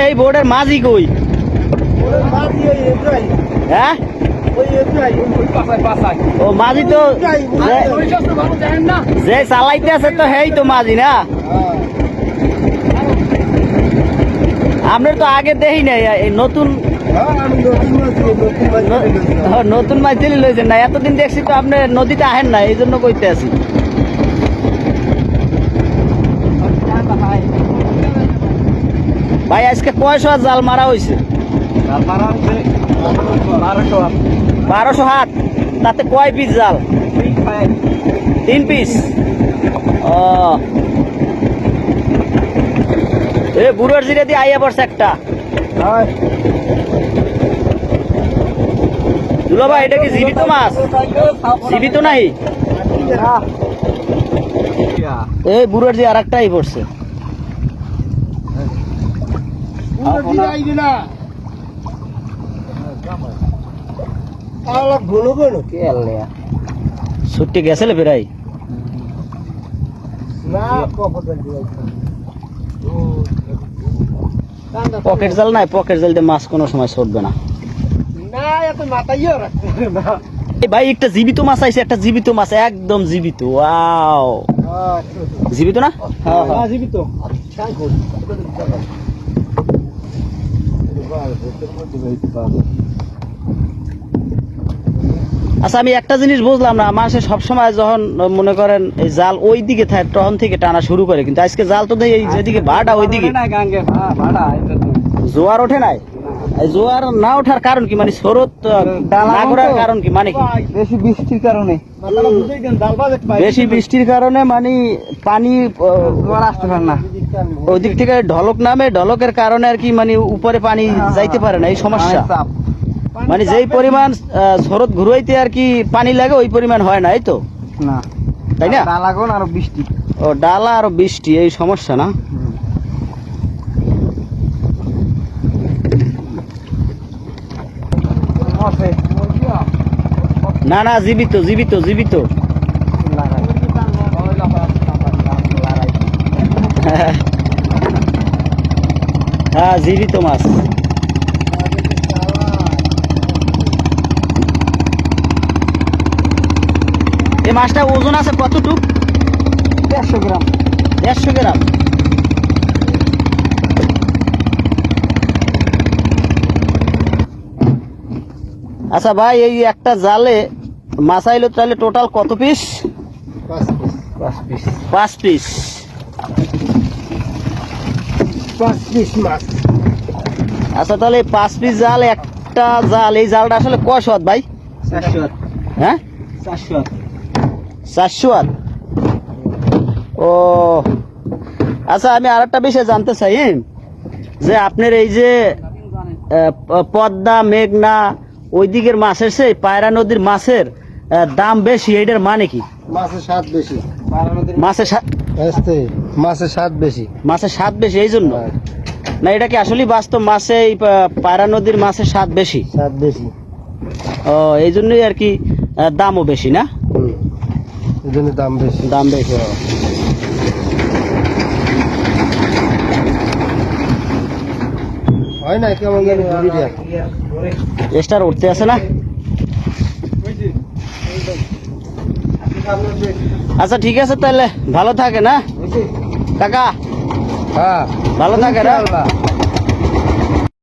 এই বোর্ডের মাঝি কই? হ্যাঁ? ও মাঝি তো যে- চালাইতে আছে তো হেই তো মাঝি না? আপনার তো আগে দেখি নাই এই নতুন নতুন মাছ দিলি লইছেন না এতদিন দেখছি তো আপনি নদীতে আহেন না এই জন্য কইতে আছি। ভাই আজকে কয়শো হাত জাল মারা হয়েছে বারোশো হাত। তাতে কয় পিস জাল? তিন পিস ও। এ বুড়োর জিরে দিয়ে আইয়া পড়ছে একটা। দুলো ভাই এটা কি জীবিত মাছ? জীবিত নাই এই বুড়োর যে আর একটাই পড়ছে। ছুট্টি গেছিল বেড়াই পকেট জাল নাই পকেট জাল দিয়ে মাছ কোনো সময় ছুটবে না। এই ভাই একটা জীবিত মাছ আইছে একটা জীবিত মাছ একদম জীবিত ওয়াও। জীবিত না? জীবিত। আচ্ছা আমি একটা জিনিস বুঝলাম না। মানুষের সবসময় যখন মনে করেন এই জাল ওই দিকে থাকে তখন থেকে টানা শুরু করে। কিন্তু আজকে জাল তো দেয় এই যেদিকে ভাড়া ওই দিকে জোয়ার ওঠে নাই? জোয়ার না ওঠার কারণ কি? মানে আহ, না করার কারণ কি? মানে কি? বেশি বৃষ্টির কারণে। বেশি বৃষ্টির কারণে মানে পানি আসতে পারে না। ওই দিক থেকে ঢলক নামে ঢলকের কারণে আর কি মানে উপরে পানি যাইতে পারে না এই সমস্যা। মানে যেই পরিমাণ স্রোত ঘুরাইতে আর কি পানি লাগে ওই পরিমাণ হয় না এই তো? না। তাই না? লাগুন আর বৃষ্টি। ও ডালা আর বৃষ্টি এই সমস্যা না? না না জীবিত জীবিত জীবিত। হ্যাঁ জীবিত মাছ। এই মাছটা ওজন আছে কতটুক? দেড়শো গ্রাম। দেড়শো গ্রাম। আচ্ছা ভাই এই একটা জালে মাছ আইলো তাহলে টোটাল কত পিস পাঁচ পিস পাঁচ পিস পাঁচ পিস মাছ। আচ্ছা তাহলে পাঁচ পিস জাল একটা জাল এই জালটা আসলে কয় শত ভাই? চারশো হ্যাঁ? চারশো চারশো ও। আচ্ছা আমি আর একটা বিষয় জানতে চাই হ্যাঁ? যে আপনার এই যে পদ্মা মেঘনা ওই দিকের মাছের সেই পায়রা নদীর মাছের দাম বেশি এটার মানে কি? মাছের স্বাদ বেশি। মাছের মাছের স্বাদ বেশি। মাছের স্বাদ বেশি এই জন্য? না এটা কি আসলে বাস্তব? মাছে পায়রা নদীর মাছের স্বাদ বেশি? স্বাদ বেশি। ও এই জন্যই আর কি দামও বেশি না? এই জন্য দাম বেশি। দাম বেশি হয় না কেমন জানি ঘুরি দিয়া এক্সট্রা উঠতে আছে না? আচ্ছা ঠিক আছে তাহলে। ভালো থাকে না? কাকা? হ্যাঁ। ভালো থাকে না।